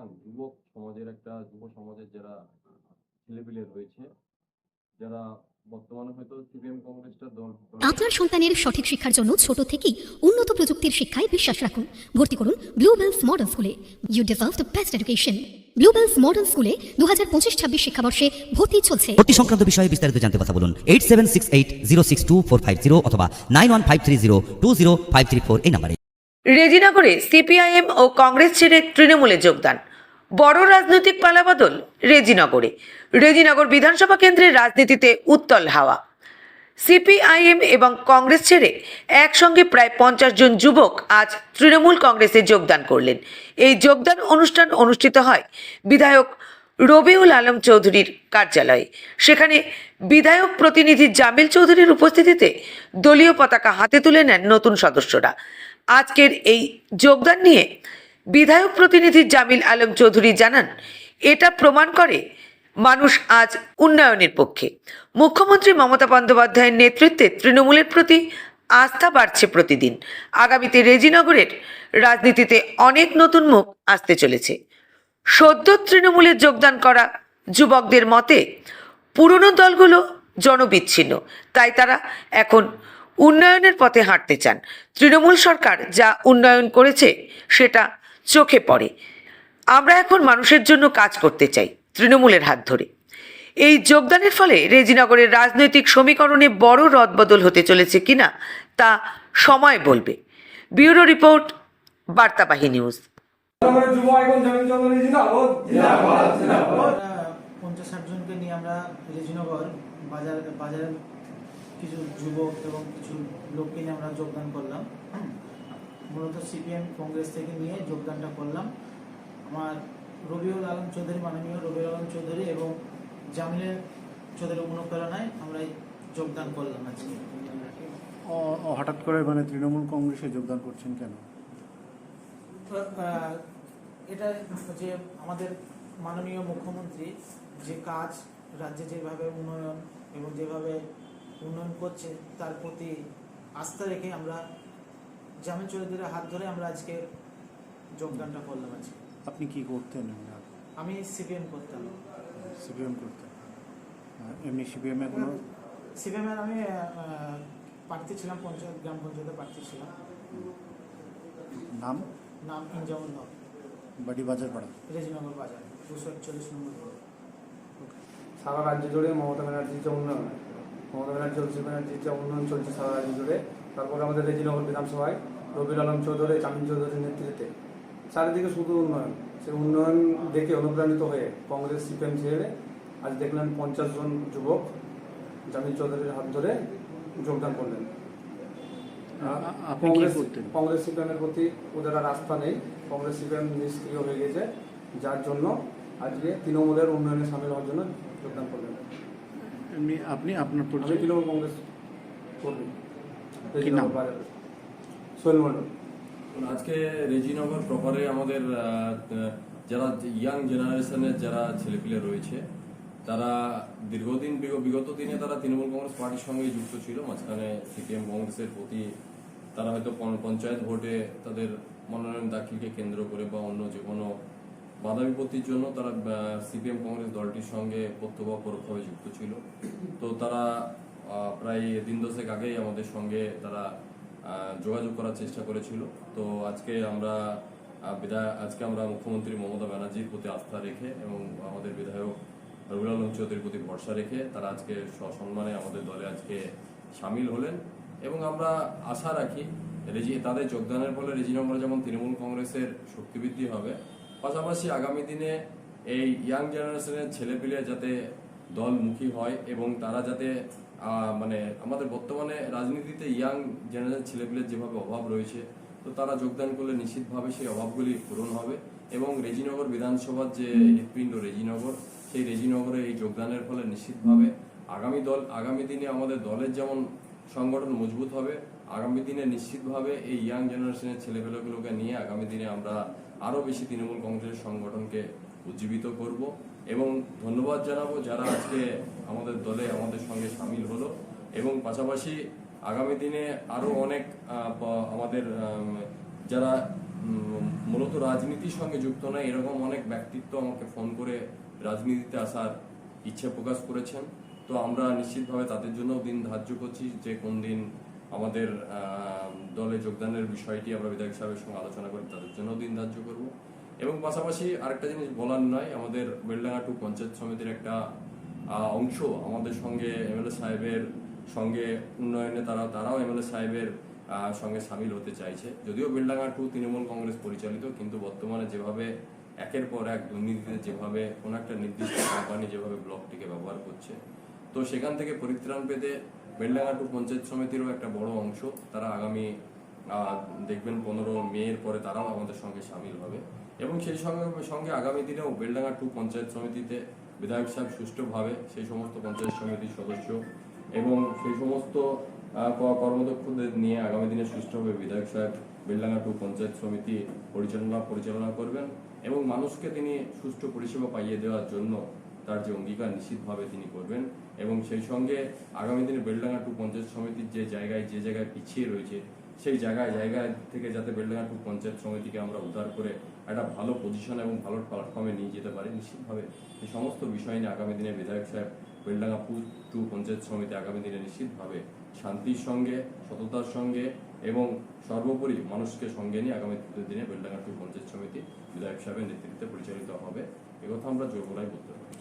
Young যুবক সমাজের একটা যুব সমাজের যারা ছেলেপিলে রয়েছে যারা বর্তমানে হয়তো সিপিএম কংগ্রেসটা দল দল- আপনার সন্তানের সঠিক শিক্ষার জন্য ছোট থেকেই উন্নত প্রযুক্তির শিক্ষায় বিশ্বাস রাখুন। ভর্তি করুন ব্লুবেলস মডেল স্কুলে you deserve the best education Bluebells modern স্কুলে দু হাজার পঁচিশ ছাব্বিশ শিক্ষাবর্ষে ভর্তি চলছে। ভর্তি সংক্রান্ত বিষয়ে বিস্তারিত জানতে কথা বলুন eight seven six eight zero six two four five zero অথবা nine one five three zero two zero five three four এই নাম্বারে। রেজিনগরে সিপিআইএম ও কংগ্রেস ছেড়ে তৃণমূলে যোগদান। বড় রাজনৈতিক পালাবদল রেজিনগরে। রেজিনগর বিধানসভা কেন্দ্রের রাজনীতিতে উত্তল হাওয়া। সিপিআইএম এবং কংগ্রেস ছেড়ে একসঙ্গে প্রায় পঞ্চাশ জন যুবক আজ তৃণমূল কংগ্রেসে যোগদান করলেন। এই যোগদান অনুষ্ঠান অনুষ্ঠিত হয় বিধায়ক রবিউল আলম চৌধুরীর কার্যালয়ে। সেখানে বিধায়ক প্রতিনিধি জামিল চৌধুরীর উপস্থিতিতে দলীয় পতাকা হাতে তুলে নেন নতুন সদস্যরা। আজকের এই যোগদান নিয়ে বিধায়ক প্রতিনিধি জামিল আলম চৌধুরী জানান, এটা প্রমাণ করে মানুষ আজ উন্নয়নের পক্ষে। মুখ্যমন্ত্রী মমতা বন্দ্যোপাধ্যায়ের নেতৃত্বে তৃণমূলের প্রতি আস্থা বাড়ছে প্রতিদিন। আগামীতে রেজিনগরের রাজনীতিতে অনেক নতুন মুখ আসতে চলেছে। সদ্য তৃণমূলে যোগদান করা যুবকদের মতে, পুরনো দলগুলো জনবিচ্ছিন্ন, তাই তারা এখন উন্নয়নের পথে হাঁটতে চান। তৃণমূল সরকার যা উন্নয়ন করেছে, সেটা চোখে পড়ে। আমরা এখন মানুষের জন্য কাজ করতে চাই, তৃণমূলের হাত ধরে। এই যোগদানের ফলে রেজিনগরের রাজনৈতিক সমীকরণে বড় রদবদল হতে চলেছে কিনা, তা সময় বলবে। ব্যুরো রিপোর্ট, বার্তাবাহী নিউজ। পঞ্চাশ ষাট জনকে নিয়ে আমরা রেজিনগর বাজার বাজারের কিছু যুবক এবং কিছু লোককে নিয়ে আমরা যোগদান করলাম। মূলত সিপিএম কংগ্রেস থেকে নিয়ে যোগদানটা করলাম। আমার রবিউল আলম চৌধুরী মাননীয় রবিউল আলম চৌধুরী এবং জামিলের চৌধুরী অনুপ্রেরণায় আমরা যোগদান করলাম আজকে। হঠাৎ করে মানে তৃণমূল কংগ্রেসে যোগদান করছেন কেন? এটা যে আমাদের মাননীয় মুখ্যমন্ত্রী যে কাজ রাজ্যে যেভাবে উন্নয়ন এবং যেভাবে উন্নয়ন করছে তার প্রতি আস্থা রেখে আমরা জামিন চৌধুরীর হাত ধরে আমরা আজকে যোগদানটা করলাম আজকে। আপনি কি করতেন আমি সিপিএম করতাম। সিপিএম করতেন। এমনি সিপিএম কোনো সিপিএমের আমি প্রার্থী ছিলাম পঞ্চায়েত গ্রাম পঞ্চায়েতের প্রার্থী ছিলাম। নাম? নাম ইনজামুল হক বাড়ি বাজার পাড়া। রেজিনগর বাজার দুশো একচল্লিশ নম্বর। সারা রাজ্য জুড়ে মমতা ব্যানার্জির যে উন্নয়ন মমতা ব্যানার্জি অভিষেক ব্যানার্জির যে উন্নয়ন চলছে সারা রাজ্য জুড়ে। তারপরে আমাদের রেজিনগর বিধানসভায় রবিউল আলম চৌধুরী জামিন চৌধুরীর নেতৃত্বে। চারিদিকে শুধু উন্নয়ন। সেই উন্নয়ন দেখে অনুপ্রাণিত হয়ে কংগ্রেস সিপিএম ছেড়ে আজ দেখলেন পঞ্চাশ জন যুবক জামিল চৌধুরীর হাত ধরে যোগদান করলেন। কংগ্রেস কংগ্রেস সিপিএমের প্রতি ওদের আর আস্থা নেই। কংগ্রেস সিপিএম নিষ্ক্রিয় হয়ে গেছে। যার জন্য আজকে তৃণমূলের উন্নয়নে সামিল হওয়ার জন্য যোগদান করলেন। এমনি আপনি আপনার পরিচয় তৃণমূল কংগ্রেস কর্মী। কি নাম? সোহেল মন্ডল আজকে রেজিনগর প্রপারে আমাদের যারা ইয়াং জেনারেশনের যারা ছেলেপিলে রয়েছে তারা দীর্ঘদিন বিগ- বিগত দিনে তারা তৃণমূল কংগ্রেস পার্টির সঙ্গে যুক্ত ছিল। মাঝখানে সিপিএম কংগ্রেসের প্রতি তারা হয়তো পঞ্চ- পঞ্চায়েত ভোটে তাদের মনোনয়ন দাখিলকে কেন্দ্র করে বা অন্য যে কোনো বাধা বিপত্তির জন্য তারা সিপিএম কংগ্রেস দলটির সঙ্গে প্রত্যক্ষ পরোক্ষভাবে যুক্ত ছিল। তো তারা প্রায় দিন দশেক আগেই আমাদের সঙ্গে তারা যোগাযোগ করার চেষ্টা করেছিল। তো আজকে আমরা আহ, বিধায় আজকে আমরা মুখ্যমন্ত্রী মমতা ব্যানার্জির প্রতি আস্থা রেখে এবং আমাদের বিধায়ক রবিউল আলম চৌধুরীর প্রতি ভরসা রেখে তারা আজকে সসম্মানে আমাদের দলে আজকে সামিল হলেন। এবং আমরা আশা রাখি রেজি তাদের যোগদানের ফলে রেজিনগরে যেমন তৃণমূল কংগ্রেসের শক্তিবৃদ্ধি হবে পাশাপাশি আগামী দিনে এই ইয়াং জেনারেশনের ছেলেপিলে যাতে দলমুখী হয় এবং তারা যাতে মানে আমাদের বর্তমানে রাজনীতিতে ইয়াং জেনারেশন ছেলেপিলের যেভাবে অভাব রয়েছে, তো তারা যোগদান করলে নিশ্চিতভাবে সেই অভাবগুলি পূরণ হবে এবং রেজিনগর বিধানসভার যে হৃৎপিণ্ড রেজিনগর, সেই রেজিনগরে এই যোগদানের ফলে নিশ্চিতভাবে আগামী দল, আগামী দিনে আমাদের দলের যেমন সংগঠন মজবুত হবে, আগামী দিনে নিশ্চিতভাবে এই ইয়াং জেনারেশনের ছেলেপেলেগুলোকে নিয়ে আগামী দিনে আমরা আরও বেশি তৃণমূল কংগ্রেসের সংগঠনকে উজ্জীবিত করব এবং ধন্যবাদ জানাব যারা আজকে আমাদের দলে আমাদের সঙ্গে সামিল হলো। এবং পাশাপাশি আগামী দিনে আরও অনেক আমাদের যারা মূলত রাজনীতির সঙ্গে যুক্ত নয়, এরকম অনেক ব্যক্তিত্ব আমাকে ফোন করে রাজনীতিতে আসার ইচ্ছে প্রকাশ করেছেন। তো আমরা নিশ্চিতভাবে তাদের জন্য দিন ধার্য করছি যে কোন দিন আমাদের দলে যোগদানের বিষয়টি আমরা বিধায়ক সাহেবের সঙ্গে আলোচনা করে, তাদের জন্য দিন ধার্য করব। এবং পাশাপাশি আরেকটা জিনিস বলার নয়, আমাদের বেলডাঙ্গা টু পঞ্চায়েত সমিতির একটা অংশ আমাদের সঙ্গে এমএলএ সাহেবের সঙ্গে উন্নয়নে তারা, তারাও এমএলএ সাহেবের সঙ্গে সামিল হতে চাইছে। যদিও বেলডাঙ্গা টু তৃণমূল কংগ্রেস পরিচালিত, কিন্তু বর্তমানে যেভাবে একের পর এক দুর্নীতিতে যেভাবে কোনো একটা নির্দিষ্ট কোম্পানি যেভাবে ব্লকটিকে ব্যবহার করছে, তো সেখান থেকে পরিত্রাণ পেতে বেলডাঙ্গা টু পঞ্চায়েত সমিতিরও একটা বড় অংশ। তারা আগামী দেখবেন পনেরো মেয়ের পরে তারাও আমাদের সঙ্গে সামিল হবে। এবং সেই সঙ্গে সঙ্গে আগামী দিনেও বেলডাঙ্গা টু পঞ্চায়েত সমিতিতে বিধায়ক সাহেব সুষ্ঠুভাবে সেই সমস্ত পঞ্চায়েত সমিতির সদস্য এবং সেই সমস্ত কর্মদক্ষদের নিয়ে আগামী দিনে সুষ্ঠুভাবে বিধায়ক সাহেব বেলডাঙ্গা টু পঞ্চায়েত সমিতি পরিচালনা পরিচালনা করবেন এবং মানুষকে তিনি সুষ্ঠু পরিষেবা পাইয়ে দেওয়ার জন্য তার যে অঙ্গীকার নিশ্চিতভাবে তিনি করবেন এবং সেই সঙ্গে আগামী দিনে বেলডাঙ্গা টু পঞ্চায়েত সমিতির যে জায়গায় যে জায়গায় পিছিয়ে রয়েছে, সেই জায়গায় জায়গা থেকে যাতে বেলডাঙ্গা টু পঞ্চায়েত সমিতিকে আমরা উদ্ধার করে একটা ভালো পজিশন এবং ভালো প্ল্যাটফর্মে নিয়ে যেতে পারি, নিশ্চিতভাবে এই সমস্ত বিষয় নিয়ে আগামী দিনে বিধায়ক সাহেব বেলডাঙ্গা টু পঞ্চায়েত সমিতি আগামী দিনে নিশ্চিতভাবে শান্তির সঙ্গে, সততার সঙ্গে এবং সর্বোপরি মানুষকে সঙ্গে নিয়ে আগামী দিনে বেলডাঙ্গা টু পঞ্চায়েত সমিতি বিধায়ক সাহেবের নেতৃত্বে পরিচালিত হবে। একথা আমরা জোর বলতে পারি।